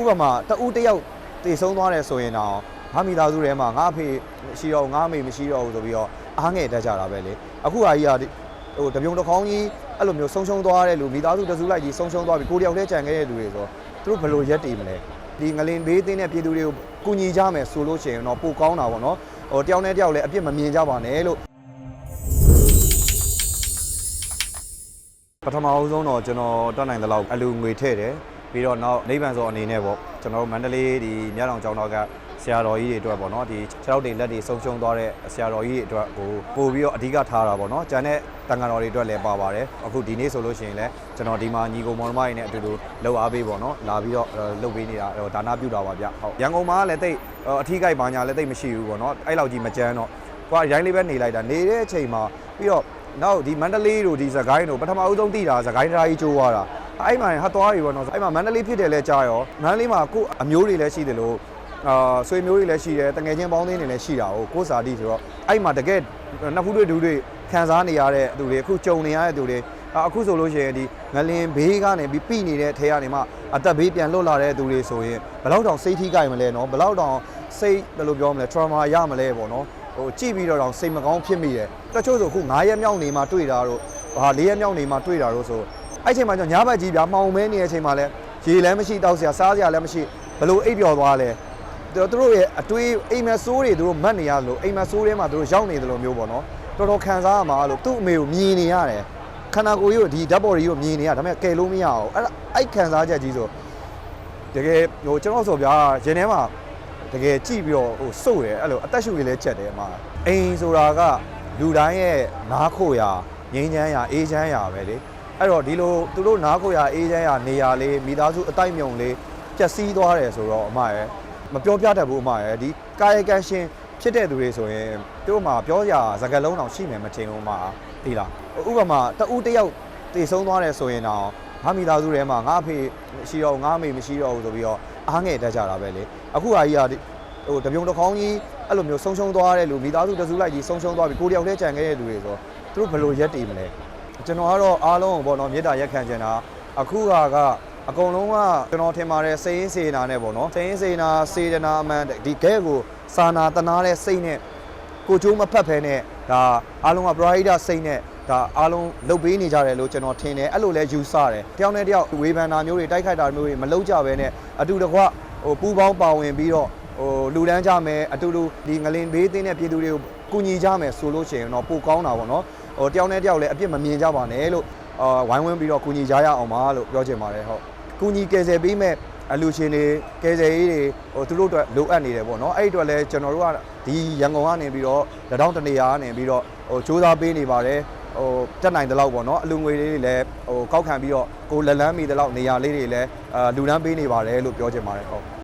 ဥပမာတဦးတစ်ယောက်တည်ဆုံးသွားတယ်ဆိုရင်တော့ငါမိသားစုထဲမှာငါအဖေရှိတော့ဘူးငါအမေမရှိတော့ဘူးဆိုပြီးတော့အားငယ်တက်ကြတာပဲလေအခုဟာကြီးကဟိုတပြုံတစ်ခေါင်းကြီးအဲ့လိုမျိုးဆုံးရှုံးသွားတဲ့လူမိသားစုတစုလိုက်ကြီးဆုံးရှုံးသွားပြီကိုယ်တယောက်တည်းကြံခဲ့တဲ့လူတွေဆိုသူတို့ဘယ်လိုရက်တည်မလဲဒီငလင်ဘေးတင်းတဲ့ပြည်သူတွေကိုကူညီကြမယ်ဆိုလို့ရှိရင်တော့ပိုကောင်းတာပေါ့နော်ဟိုတယောက်နဲ့တယောက်လည်းအပြစ်မမြင်ကြပါနဲ့လို့ပထမအဦးဆုံးတော့ကျွန်တော်တက်နိုင်တဲ့လောက်အလူငွေထည့်တယ် ပြီးတော့နောက်နိဗ္ဗာန်စောအနေနဲ့ပေါ့ကျွန်တော်တို့မန္တလေးဒီမြတောင်ကျောင်းတော်ကဆရာတော်ကြီးတွေအတွက်ပေါ့နော်ဒီ6ရောက်တွေလက်တွေဆုံးရှုံးသွားတဲ့ဆရာတော်ကြီးတွေအတွက်ကိုပို့ပြီးတော့အဓိကထားတာပေါ့နော်ကျန်တဲ့တန်ဃာတော်တွေအတွက်လည်းပါပါတယ်အခုဒီနေ့ဆိုလို့ရှိရင်လည်းကျွန်တော်ဒီမှာညီကုံမောင်နှမတွေနဲ့အတူတူလှုပ်အားပေးပေါ့နော်လာပြီးတော့လှုပ်ပေးနေတာဒါနာပြုတာပါဗျဟုတ်ရန်ကုန်မှာလည်းတိတ်အထီးကိုက်ပါညာလည်းတိတ်မရှိဘူးပေါ့နော်အဲ့လောက်ကြီးမကြမ်းတော့ကိုကရိုင်းလေးပဲနေလိုက်တာနေတဲ့အချိန်မှာပြီးတော့နောက်ဒီမန္တလေးတို့ဒီစကိုင်းတို့ပထမအဦးဆုံးတည်တာစကိုင်းတိုင်းကျိုးသွားတာ အဲ့မှာဟတ်သွားပြီပေါ့နော်အဲ့မှာမန္တလေးဖြစ်တယ်လဲကြားရောမန္တလေးမှာကိုအမျိုးတွေလည်းရှိတယ်လို့အာဆွေမျိုးတွေလည်းရှိတယ်တငယ်ချင်းပေါင်းသင်းတွေလည်းရှိတာကိုကိုစာတိဆိုတော့အဲ့မှာတကယ်နှစ်ဖူးတွေဒူးတွေခံစားနေရတဲ့သူတွေအခုကြုံနေရတဲ့သူတွေအခုဆိုလို့ရှိရင်ဒီငလင်ဘေးကနေပြီးပြိနေတဲ့ထဲကနေမှအသက်ဘေးပြန်လွတ်လာတဲ့သူတွေဆိုရင်ဘယ်လောက်တောင်စိတ်ထိကြိုက်မလဲနော်ဘယ်လောက်တောင်စိတ်ဘယ်လိုပြောမလဲ trauma ရမလဲပေါ့နော်ဟိုကြည့်ပြီးတော့တောင်စိတ်မကောင်းဖြစ်မိတယ်တချို့ဆိုခု9ရက်မြောက်နေမှတွေ့တာတော့ဟာ4ရက်မြောက်နေမှတွေ့တာတော့ဆို အဲ့ချိန်မှာကျတော့ညဘက်ကြီးဗျာမှောင်မဲနေတဲ့အချိန်မှာလဲရေလည်းမရှိတောက်စရာစားစရာလည်းမရှိဘလို့အိပ်ပျော်သွားလဲသူတို့တို့ရဲ့အတွေးအိမ်မက်ဆိုးတွေသူတို့မတ်နေရလို့အိမ်မက်ဆိုးထဲမှာသူတို့ရောက်နေတယ်လို့မျိုးပေါ့နော်တော်တော်ခံစားရမှာလို့သူ့အမေကိုမြင်နေရတယ်ခန္ဓာကိုယ်ကြီးကိုဒီဓာတ်ပေါ်ကြီးကိုမြင်နေရဒါပေမဲ့ကယ်လို့မရအောင်အဲ့ဒါအဲ့ခံစားချက်ကြီးဆိုတကယ်ဟိုကျွန်တော်ဆိုဗျာရင်ထဲမှာတကယ်ကြည့်ပြီးတော့ဟိုစုပ်တယ်အဲ့လိုအသက်ရှူတွေလည်းချက်တယ်အမအိမ်ဆိုတာကလူတိုင်းရဲ့နားခိုရာငြိမ်းချမ်းရာအေးချမ်းရာပဲလေ အဲ့တော့ဒီလိုသူတို့နားခိုရာအေးချမ်းရာနေရာလေးမိသားစုအတိုက်မြုံလေးပျက်စီးသွားတယ်ဆိုတော့အမရဲ့မပြောပြတတ်ဘူးအမရဲ့ဒီကာယကံရှင်ဖြစ်တဲ့သူတွေဆိုရင်သူတို့မှာပြောစရာစကားလုံးတောင်ရှိမယ်မထင်ဘူးအမဒီလားဥပမာတဦးတစ်ယောက်တည်ဆုံးသွားတယ်ဆိုရင်တော့ငါမိသားစုထဲမှာငါအဖေရှိတော့ဘူးငါအမေမရှိတော့ဘူးဆိုပြီးတော့အားငယ်တက်ကြတာပဲလေအခုဟာကြီးကဟိုတပြုံတစ်ခေါင်းကြီးအဲ့လိုမျိုးဆုံးရှုံးသွားတဲ့လူမိသားစုတစုလိုက်ကြီးဆုံးရှုံးသွားပြီကိုယ်တယောက်တည်းကြံခဲ့တဲ့လူတွေဆိုသူတို့ဘယ်လိုရက်တည်မလဲ ကျွန်တော်ကတော့အားလုံးကိုပေါ့နော်မေတ္တာရက်ခံချင်တာအခုဟာကအကုန်လုံးကကျွန်တော်ထင်ပါတယ်စိတ်ရင်းစေနာနဲ့ပေါ့နော်စိတ်ရင်းစေနာစေတနာအမှန်ဒီကဲကိုစာနာတနာတဲ့စိတ်နဲ့ကိုကျိုးမဖက်ဖဲနဲ့ဒါအားလုံးကပရိုက်တာစိတ်နဲ့ဒါအားလုံးလုတ်ပေးနေကြတယ်လို့ကျွန်တော်ထင်တယ်အဲ့လိုလဲယူဆတယ်တယောက်နဲ့တယောက်ဝေဖန်တာမျိုးတွေတိုက်ခိုက်တာမျိုးတွေမလုပ်ကြဘဲနဲ့အတူတကွဟိုပူပေါင်းပါဝင်ပြီးတော့ ဟိုလူတန်းကြမယ်အတူတူဒီငလင်ဘေးတင်းတဲ့ပြည်သူတွေကိုကူညီကြမယ်ဆိုလို့ရှိရင်တော့ပိုကောင်းတာပေါ့နော်ဟိုတယောက်နဲ့တယောက်လည်းအပြစ်မမြင်ကြပါနဲ့လို့အာဝိုင်းဝန်းပြီးတော့ကူညီကြရအောင်ပါလို့ပြောချင်ပါတယ်ဟုတ်ကူညီကယ်ဆယ်ပေးမဲ့အလူရှင်တွေကယ်ဆယ်ရေးတွေဟိုသူတို့အတွက်လိုအပ်နေတယ်ပေါ့နော်အဲ့ဒီအတွက်လည်းကျွန်တော်တို့ကဒီရန်ကုန်ကနေပြီးတော့လက်တောင်းတနေရာကနေပြီးတော့ဟိုစူးစမ်းပေးနေပါတယ်ဟိုတက်နိုင်တဲ့လောက်ပေါ့နော်အလူငွေလေးတွေလည်းဟိုကောက်ခံပြီးတော့ကိုလက်လန်းမိတဲ့လောက်နေရာလေးတွေလည်းအာလူတန်းပေးနေပါတယ်လို့ပြောချင်ပါတယ်ဟုတ်